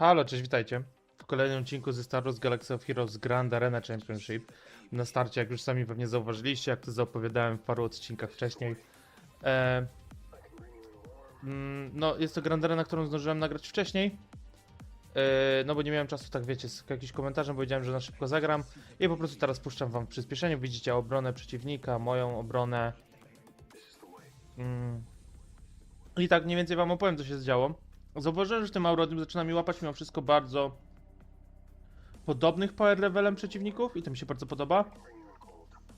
Halo, cześć, witajcie. W kolejnym odcinku ze Star Wars Galaxy of Heroes Grand Arena Championship. Na starcie, jak już sami pewnie zauważyliście, jak to zaopowiadałem w paru odcinkach wcześniej. E, mm, no, jest to Grand Arena, którą zdążyłem nagrać wcześniej. E, no bo nie miałem czasu, tak wiecie, z jakimś komentarzem powiedziałem, że na szybko zagram. I po prostu teraz puszczam wam w przyspieszeniu. Widzicie obronę przeciwnika, moją obronę. Mm. I tak mniej więcej wam opowiem, co się zdziało. Zauważyłem, że tym Aurodym zaczyna mi łapać mimo wszystko bardzo podobnych power levelem przeciwników i to mi się bardzo podoba.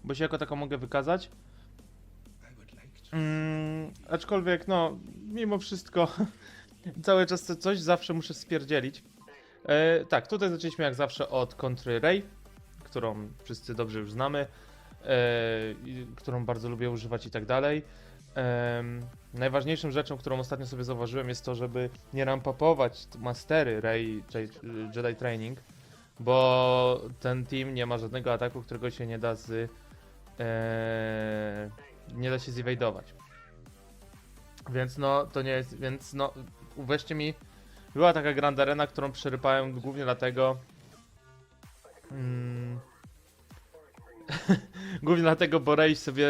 Bo się jako taką mogę wykazać. Mm, aczkolwiek, no, mimo wszystko, cały czas coś zawsze muszę spierdzielić. E, tak, tutaj zaczęliśmy jak zawsze od kontry Ray, którą wszyscy dobrze już znamy, e, którą bardzo lubię używać i tak dalej. Em, najważniejszą rzeczą, którą ostatnio sobie zauważyłem jest to, żeby nie rampapować mastery Jedi, Jedi Training, bo ten team nie ma żadnego ataku, którego się nie da z... E, nie da się zewadować. Więc no, to nie jest, więc no, uwierzcie mi, była taka Grand Arena, którą przerypałem głównie dlatego, mm, Głównie dlatego, bo Rage sobie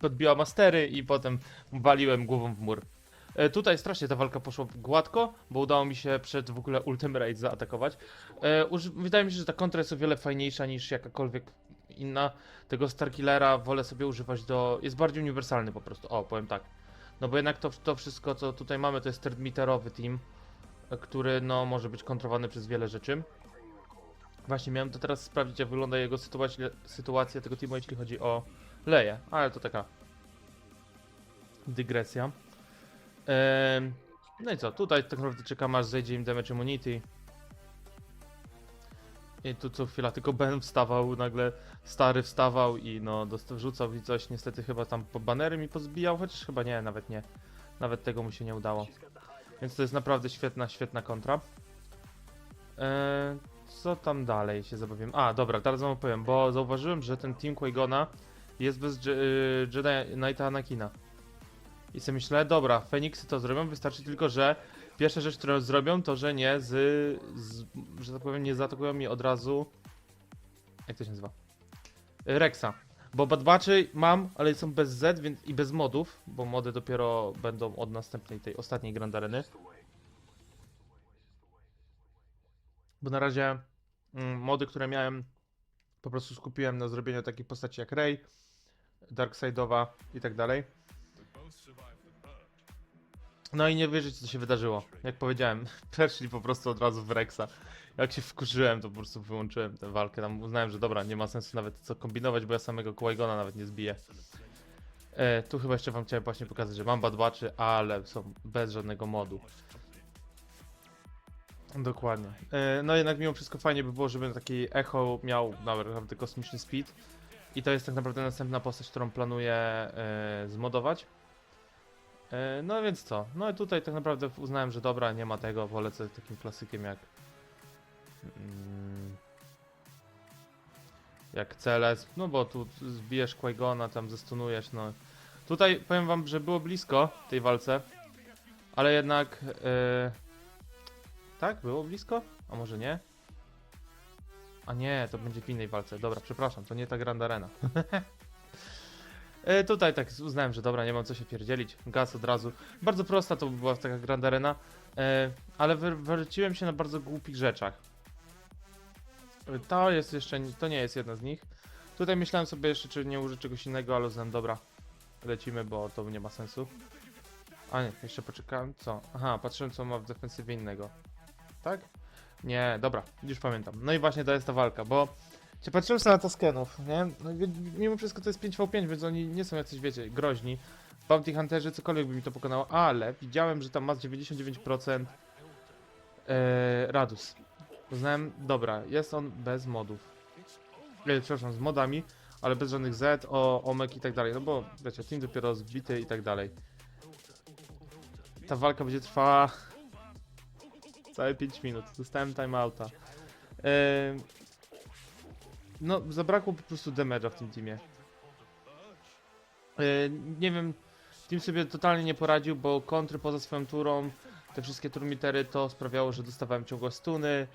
podbiła mastery i potem waliłem głową w mur. E, tutaj strasznie ta walka poszła gładko, bo udało mi się przed w ogóle Ultimate Rage zaatakować. E, uży- wydaje mi się, że ta kontra jest o wiele fajniejsza niż jakakolwiek inna. Tego Starkillera wolę sobie używać do... jest bardziej uniwersalny po prostu, o powiem tak. No bo jednak to, to wszystko co tutaj mamy to jest third-meterowy team, e, który no może być kontrowany przez wiele rzeczy. Właśnie miałem to teraz sprawdzić, jak wygląda jego sytuacja, sytuacja tego teamu, jeśli chodzi o Leję, ale to taka dygresja. Em, no i co, tutaj tak naprawdę czekam aż zejdzie im damage immunity. I tu co chwila tylko Ben wstawał, nagle stary wstawał i no wrzucał i coś, niestety chyba tam po banery mi pozbijał, chociaż chyba nie, nawet nie. Nawet tego mu się nie udało. Więc to jest naprawdę świetna, świetna kontra. Co tam dalej się zabawiłem? A, dobra, teraz wam opowiem, bo zauważyłem, że ten Team Qui-Gona jest bez Je- y, Jedi Knighta Anakina. I sobie myślę, dobra, Feniksy to zrobią, wystarczy tylko, że pierwsza rzecz, którą zrobią, to że nie z, z że tak powiem, nie zaatakują mi od razu, jak to się nazywa? Rexa. Bo Bad Batchy mam, ale są bez Z więc, i bez modów, bo mody dopiero będą od następnej, tej ostatniej Grand Areny. Bo na razie mm, mody, które miałem, po prostu skupiłem na zrobieniu takich postaci jak Rey, Darkside'owa i tak dalej. No i nie wierzycie, co się wydarzyło. Jak powiedziałem, przeszli po prostu od razu w Rexa. Jak się wkurzyłem, to po prostu wyłączyłem tę walkę. Tam uznałem, że dobra, nie ma sensu nawet co kombinować, bo ja samego Qui-Gona nawet nie zbiję. E, tu chyba jeszcze wam chciałem właśnie pokazać, że mam Bad Batchy, ale są bez żadnego modu. Dokładnie. E, No jednak mimo wszystko fajnie by było, żeby taki Echo miał naprawdę kosmiczny speed. I to jest tak naprawdę następna postać, którą planuję e, zmodować. E, No więc co? No i tutaj tak naprawdę uznałem, że dobra, nie ma tego, coś takim klasykiem jak mm, jak Celes, no bo tu zbijesz Qui-Gona, tam zestunujesz, no. Tutaj powiem wam, że było blisko w tej walce, ale jednak e, tak? Było blisko? A może nie? A nie, to będzie w innej walce. Dobra, przepraszam, to nie ta Grand Arena. e, tutaj tak uznałem, że dobra, nie mam co się pierdzielić. Gaz od razu. Bardzo prosta to była taka Grand Arena, e, ale wróciłem się na bardzo głupich rzeczach. E, To jest jeszcze, to nie jest jedna z nich. Tutaj myślałem sobie jeszcze, czy nie użyć czegoś innego, ale uznałem, dobra, lecimy, bo to nie ma sensu. A nie, jeszcze poczekałem, co? Aha, patrzyłem co ma w defensywie innego. Tak? Nie, dobra, już pamiętam. No i właśnie to jest ta walka, bo się patrzyłem sobie na to skenów, nie? No mimo wszystko to jest 5v5, więc oni nie są jacyś, wiecie, groźni. Bounty Hunterzy, cokolwiek by mi to pokonało, ale widziałem, że tam ma 99% e, Radus. Uznałem, dobra, jest on bez modów. E, przepraszam, z modami, ale bez żadnych Z, o, omek i tak dalej, no bo wiecie, team dopiero zbity i tak dalej. Ta walka będzie trwała całe 5 minut. Dostałem timeouta. Ehm, no, zabrakło po prostu damage'a w tym teamie. Ehm, nie wiem, team sobie totalnie nie poradził, bo kontry poza swoją turą te wszystkie turmitery, to sprawiało, że dostawałem ciągłe stuny.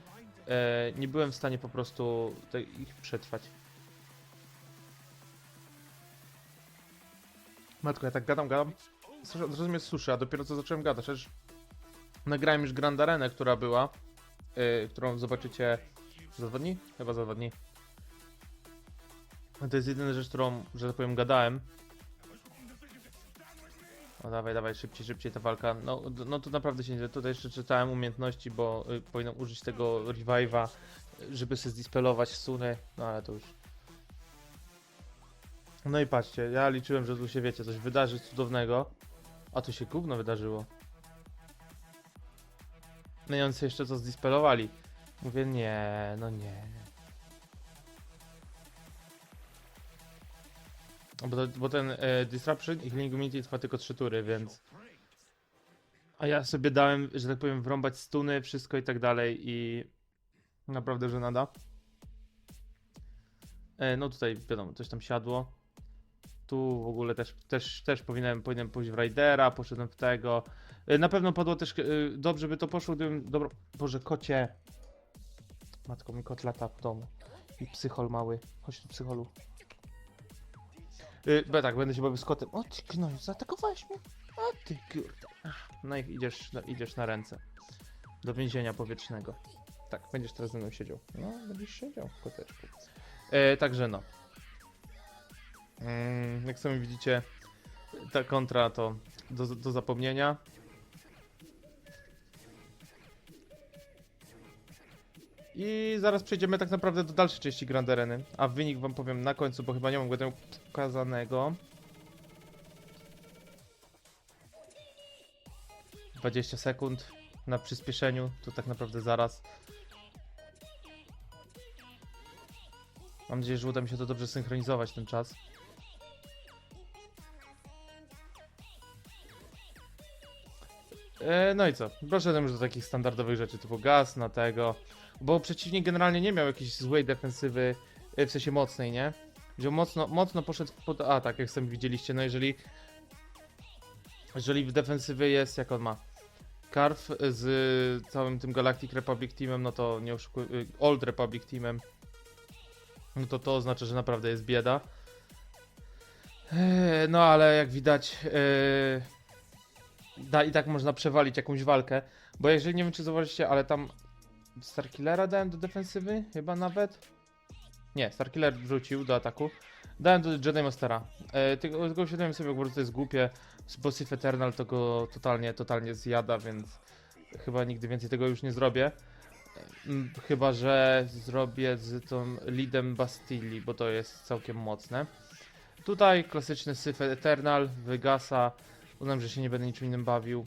E, nie byłem w stanie po prostu ich przetrwać. Matko, ja tak gadam, gadam. Mnie suszy, a dopiero co zacząłem gadać. Przecież nagrałem już Grand Arenę, która była, yy, którą zobaczycie za dwa dni? Chyba za dwa dni. To jest jedyna rzecz, którą, że tak powiem, gadałem. O, dawaj, dawaj, szybciej, szybciej ta walka. No, no to naprawdę się nie... Tutaj jeszcze czytałem umiejętności, bo y, powinienem użyć tego revive'a, żeby się zdispelować suny, no ale to już... No i patrzcie, ja liczyłem, że tu się, wiecie, coś wydarzy cudownego, a tu się gówno wydarzyło. No jeszcze to zdispelowali. Mówię, nie, no nie. Bo, to, bo ten e, Disruption i Healing Immunity trwa tylko 3 tury, więc... A ja sobie dałem, że tak powiem, wrąbać stuny, wszystko i tak dalej i... Naprawdę, że nada. E, no tutaj, wiadomo, coś tam siadło. Tu w ogóle też, też, też powinienem, powinienem pójść w Raidera, poszedłem w tego. E, Na pewno padło też, e, dobrze by to poszło, gdybym, dobro, Boże, kocie. Matko, mi kot lata w domu. I psychol mały. Chodź tu, psycholu. Yy, tak, będę się bawił z kotem. O ty gnoju, zaatakowałeś mnie? O ty kurde. No i idziesz, no, idziesz na ręce. Do więzienia powietrznego. Tak, będziesz teraz ze mną siedział. No, będziesz siedział, koteczku. E, także no. Mm, jak sami widzicie, ta kontra to do, do zapomnienia. I zaraz przejdziemy tak naprawdę do dalszej części Grand Areny. A wynik wam powiem na końcu, bo chyba nie mam go tam pokazanego. 20 sekund na przyspieszeniu, to tak naprawdę zaraz. Mam nadzieję, że uda mi się to dobrze synchronizować ten czas. No i co? Doszedłem już do takich standardowych rzeczy typu gaz na tego. Bo przeciwnik generalnie nie miał jakiejś złej defensywy, e, w sensie mocnej, nie? Wziął mocno, mocno poszedł pod atak, jak sami widzieliście. No jeżeli. Jeżeli w defensywie jest, jak on ma. Karf z całym tym Galactic Republic Teamem, no to nie oszukuj. y, Old Republic Teamem. No to to oznacza, że naprawdę jest bieda. No ale jak widać. Da, i tak można przewalić jakąś walkę. Bo jeżeli nie wiem, czy zauważyliście, ale tam Starkillera dałem do defensywy, chyba nawet. Nie, Starkiller wrzucił do ataku. Dałem do Jedi Mastera. E, tylko, tylko uświadomiłem sobie, bo to jest głupie. Bo Sith Eternal to go totalnie, totalnie zjada, więc chyba nigdy więcej tego już nie zrobię. Mm, Chyba, że zrobię z tą Lidem Bastilli, bo to jest całkiem mocne. Tutaj klasyczny Sith Eternal wygasa. Uznam, że się nie będę niczym innym bawił.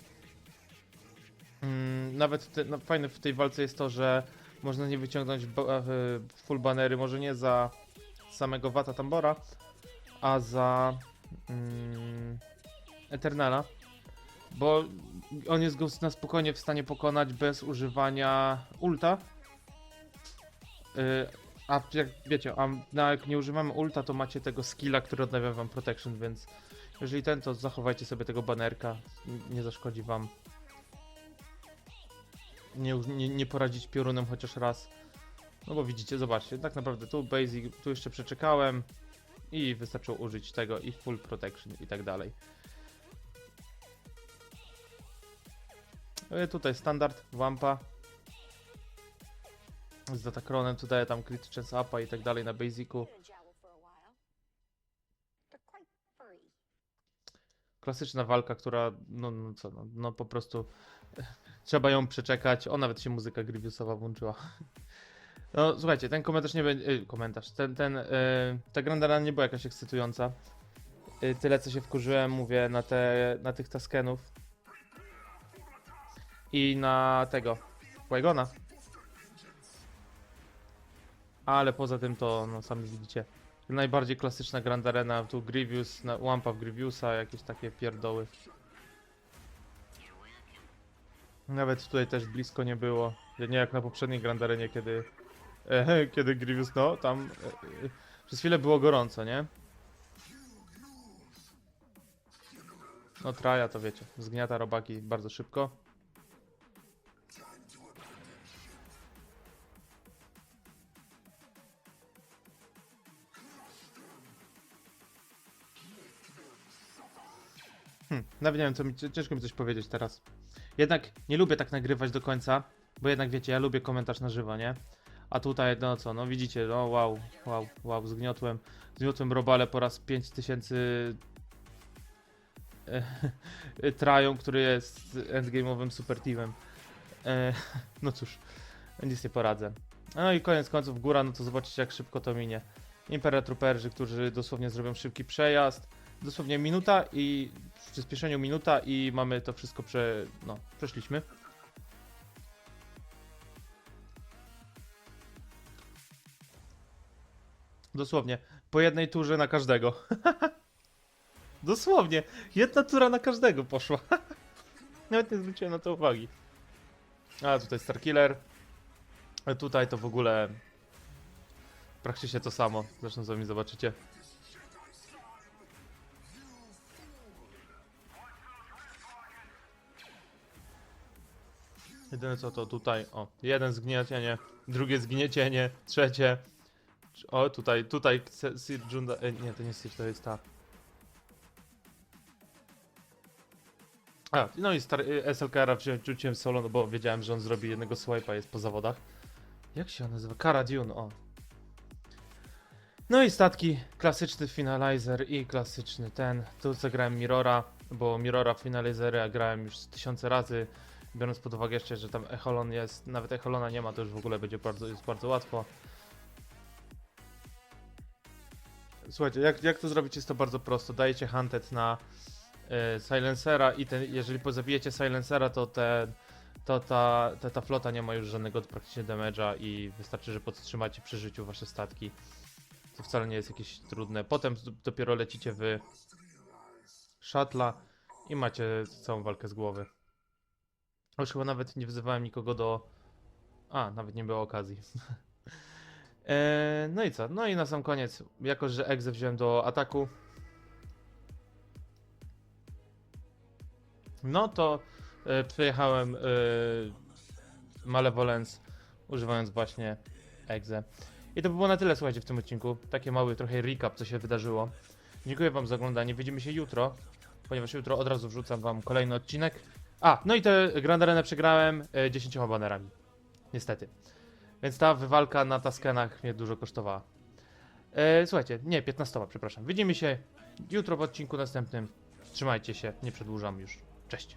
Mm, nawet te, no, fajne w tej walce jest to, że można nie wyciągnąć e, full banery, może nie za samego Wata Tambora, a za mm, Eternala, bo on jest go na spokojnie w stanie pokonać bez używania ulta. Y, a jak wiecie, a na, jak nie używamy ulta, to macie tego skilla, który odnawia wam protection, więc jeżeli ten, to zachowajcie sobie tego banerka, nie zaszkodzi wam nie, nie, nie poradzić piorunem chociaż raz. No bo widzicie, zobaczcie, tak naprawdę tu basic, tu jeszcze przeczekałem i wystarczyło użyć tego i full protection i tak dalej. E, Tutaj standard, wampa. Z Datacronem, tu daję tam crit chance upa i tak dalej na basicu. Klasyczna walka, która, no, no co, no, no po prostu trzeba ją przeczekać. O, nawet się muzyka Grievousowa włączyła. No, słuchajcie, ten komentarz nie będzie, y, komentarz, ten, ten, y, ta Grand Arena nie była jakaś ekscytująca. Y, tyle, co się wkurzyłem, mówię, na te, na tych taskenów. I na tego, Wygona. Ale poza tym to, no, sami widzicie. Najbardziej klasyczna Grand Arena, tu Grievous, na, łampa Grievousa, jakieś takie pierdoły. Nawet tutaj też blisko nie było. Nie jak na poprzedniej Grand Arenie, kiedy, e, kiedy Grievous, no, tam e, e, przez chwilę było gorąco, nie? No Traja to wiecie, zgniata robaki bardzo szybko. Hmm, nawet nie wiem, co mi, ciężko mi coś powiedzieć teraz. Jednak nie lubię tak nagrywać do końca, bo jednak wiecie, ja lubię komentarz na żywo, nie? A tutaj, no co, no widzicie, no wow, wow, wow, zgniotłem, zgniotłem robale po raz 5000 e, trają, który jest endgame'owym super teamem. E, no cóż, nic nie poradzę. No i koniec końców góra, no to zobaczycie jak szybko to minie. Imperatrooperzy, którzy dosłownie zrobią szybki przejazd, dosłownie minuta i w przyspieszeniu minuta i mamy to wszystko prze, no, przeszliśmy. Dosłownie, po jednej turze na każdego. Dosłownie, jedna tura na każdego poszła. Nawet nie zwróciłem na to uwagi. A tutaj Starkiller. Tutaj to w ogóle praktycznie to samo. Zresztą zobaczycie. Jedyne co to tutaj, o, jeden zgniecienie, drugie zgniecienie, trzecie. O, tutaj, tutaj Sir Junda, e, nie, to nie Sir, to jest ta. A, no i star, y, SLKR-a wziąłem, solo, no bo wiedziałem, że on zrobi jednego swipe'a, jest po zawodach. Jak się on nazywa? Cara Dune, o. No i statki, klasyczny finalizer i klasyczny ten. Tu zagrałem Mirora, bo Mirora finalizery grałem już tysiące razy. Biorąc pod uwagę jeszcze, że tam Echolon jest, nawet Echolona nie ma, to już w ogóle będzie bardzo, jest bardzo łatwo. Słuchajcie, jak, jak to zrobić jest to bardzo prosto. Dajecie Hunted na e, Silencera i ten, jeżeli pozabijecie Silencera, to, ten, to ta, ta, ta flota nie ma już żadnego praktycznie damage'a i wystarczy, że podtrzymacie przy życiu wasze statki. To wcale nie jest jakieś trudne. Potem dopiero lecicie w shuttle'a i macie całą walkę z głowy. Już chyba nawet nie wzywałem nikogo do... A, nawet nie było okazji. Eee, no i co? No i na sam koniec, jako że Exe wziąłem do ataku, no to e, przejechałem e, Malevolence, używając właśnie Exe. I to by było na tyle, słuchajcie, w tym odcinku. Taki mały trochę recap, co się wydarzyło. Dziękuję wam za oglądanie. Widzimy się jutro, ponieważ jutro od razu wrzucam wam kolejny odcinek. A, no i tę Grand Arenę przegrałem e, 10 banerami. Niestety. Więc ta wywalka na taskenach mnie dużo kosztowała. E, słuchajcie, nie, 15, przepraszam. Widzimy się jutro w odcinku następnym. Trzymajcie się, nie przedłużam już. Cześć.